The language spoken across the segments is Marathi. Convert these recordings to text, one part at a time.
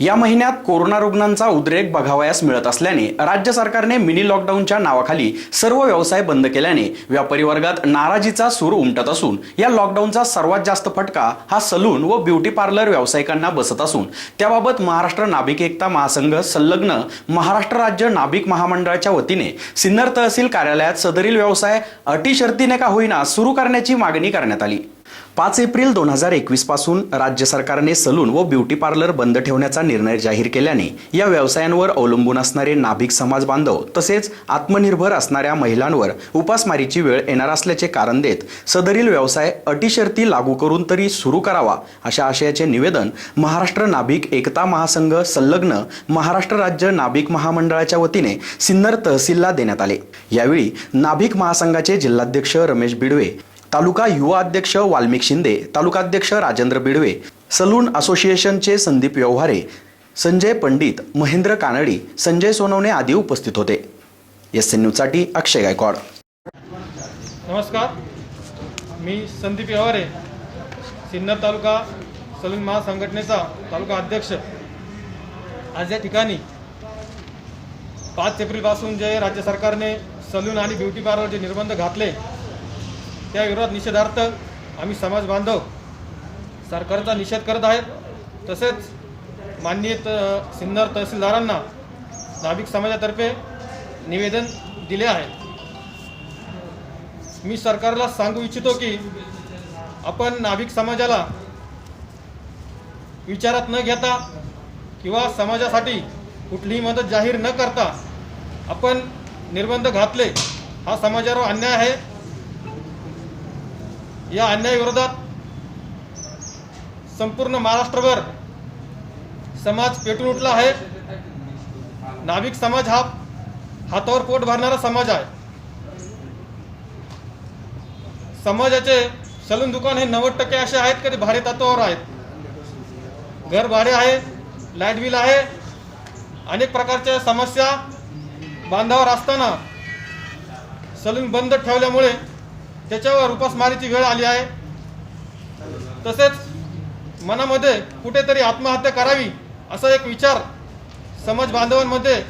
या महिन्यात कोरोना रुग्णांचा उद्रेक बघावयास मिळत असल्याने राज्य सरकारने मिनी लॉकडाऊनच्या नावाखाली सर्व व्यवसाय बंद केल्याने व्यापारी वर्गात नाराजीचा सूर उमटत असून या लॉकडाऊनचा सर्वात जास्त फटका हा सलून व ब्युटी पार्लर व्यावसायिकांना बसत असून त्याबाबत महाराष्ट्र नाभिक एकता महासंघ संलग्न महाराष्ट्र राज्य नाभिक महामंडळाच्या वतीने सिन्नर तहसील कार्यालयात सदरील व्यवसाय अटी शर्तीने का होईना सुरू करण्याची मागणी करण्यात आली. पाच एप्रिल दोन हजार एकवीसपासून राज्य सरकारने सलून व ब्युटी पार्लर बंद ठेवण्याचा निर्णय जाहीर केल्याने या व्यवसायांवर अवलंबून असणारे नाभिक समाज बांधव तसेच आत्मनिर्भर असणाऱ्या महिलांवर उपासमारीची वेळ येणार असल्याचे कारण देत सदरील व्यवसाय अटीशर्ती लागू करून तरी सुरू करावा अशा आशयाचे निवेदन महाराष्ट्र नाभिक एकता महासंघ संलग्न महाराष्ट्र राज्य नाभिक महामंडळाच्या वतीने सिन्नर तहसीलला देण्यात आले. यावेळी नाभिक महासंघाचे जिल्हाध्यक्ष रमेश बिडवे तालुका युवा अध्यक्ष वाल्मिक शिंदे तालुकाध्यक्ष राजेंद्र बिडवे सलून असोसिएशनचे संदीप व्यवहारे संजय पंडित महेंद्र कानडी संजय सोनवणे आदी उपस्थित होते. एस एन न्यूजसाठी अक्षय गायकवाड. नमस्कार. मी संदीप व्यवहारे सिन्नर तालुका सलून महासंघटनेचा तालुका अध्यक्ष. आज या ठिकाणी पाच एप्रिलपासून जे राज्य सरकारने सलून आणि ब्युटी पार्लर जे निर्बंध घातले त्या विरोधात निषेधार्थ आम्ही समाज बांधव सरकारचा निषेध करत आहेत. तसेच माननीय त सिन्नर तहसीलदारांना नाभिक समाजातर्फे निवेदन दिले आहे. मी सरकारला सांगू इच्छितो की आपण नाभिक समाजाला विचारात न घेता किंवा समाजासाठी कुठलीही मदत जाहीर न करता आपण निर्बंध घातले हा समाजावर अन्याय आहे. या अन्यायाविरोधात संपूर्ण महाराष्ट्रभर समाज पेटून उठला आहे. नाविक समाज हा हातावर पोट भरणारा समाज आहे. समाजाचे सलून दुकान हे नव्वद टक्के असे आहेत कधी ते भाडे तत्वावर आहेत. घर भाडे आहे लाइट बिल आहे. अनेक प्रकारच्या समस्या बांधावर असताना सलून बंद ठेवल्यामुळे त्याच्यावर उपासमारीची वेळ आली आहे. तसेच मनामध्ये कुठेतरी आत्महत्या करावी असा एक विचार समाज बांधवांमध्ये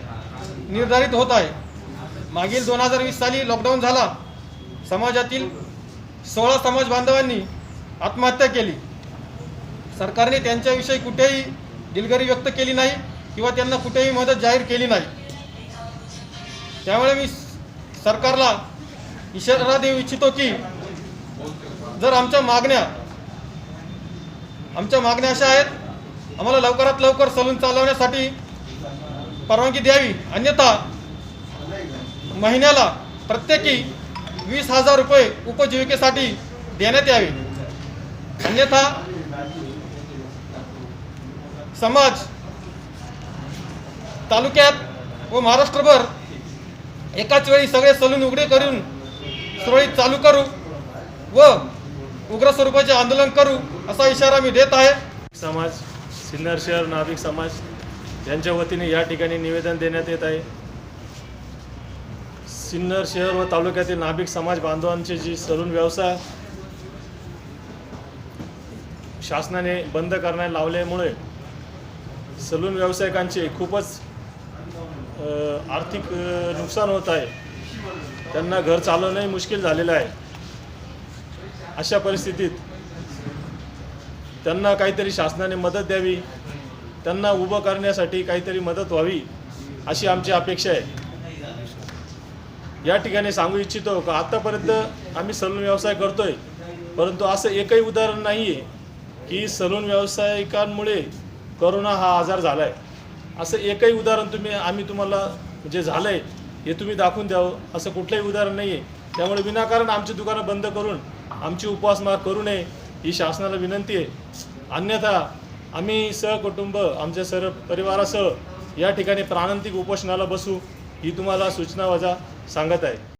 निर्धारित होत आहे. मागील दोन हजार वीस साली लॉकडाऊन झाला. समाजातील सोळा समाज बांधवांनी आत्महत्या केली. सरकारने त्यांच्याविषयी कुठेही दिलगिरी व्यक्त केली नाही किंवा त्यांना कुठेही मदत जाहीर केली नाही. त्यामुळे मी सरकारला इशारा देऊ इच्छितो की जर आमच्या मागण्या आमच्या मागण्या अशा आहेत आम्हाला लवकरात लवकर सलून चालवण्यासाठी परवानगी द्यावी. अन्यथा महिन्याला प्रत्येकी वीस हजार रुपये उपजीविकेसाठी देण्यात यावे. अन्यथा समाज तालुक्यात व महाराष्ट्रभर एकाच वेळी सगळे सलून उघडे करून सुरळीत चालू करू व उग्र स्वरूपाचे आंदोलन करू असा इशारा मी देत आहे. समाज सिन्नर शहर नाभिक समाज यांच्या वतीने या ठिकाणी निवेदन देण्यात येत आहे. सिन्नर शहर व तालुक्यातील नाभिक समाज बांधवांचे जी सलून व्यवसाय शासनाने बंद करण्यात लावल्यामुळे सलून व्यावसायिकांचे खूपच आर्थिक नुकसान होत आहे. त्यांना घर चालवणंही मुश्किल झालेलं आहे. अशा परिस्थितीत त्यांना काहीतरी शासनाने मदत द्यावी त्यांना उभं करण्यासाठी काहीतरी मदत व्हावी अशी आमची अपेक्षा आहे. या ठिकाणी सांगू इच्छितो का आत्तापर्यंत आम्ही सलून व्यवसाय करतोय परंतु असं एकही उदाहरण नाही आहे की सलून व्यावसायिकांमुळे करोना हा आजार झाला आहे असं एकही उदाहरण तुम्ही आम्ही तुम्हाला म्हणजे जे झालं आहे हे तुम्ही दाखवून द्यावं हो. असं कुठलंही उदाहरण नाही आहे त्यामुळे विनाकारण आमची दुकानं बंद करून आमची उपवासमार करू नये ही शासनाला विनंती आहे. अन्यथा आम्ही सहकुटुंब आमच्या सर्व परिवारासह या ठिकाणी प्राणांतिक उपोषणाला बसू ही तुम्हाला सूचना वजा सांगत आहे.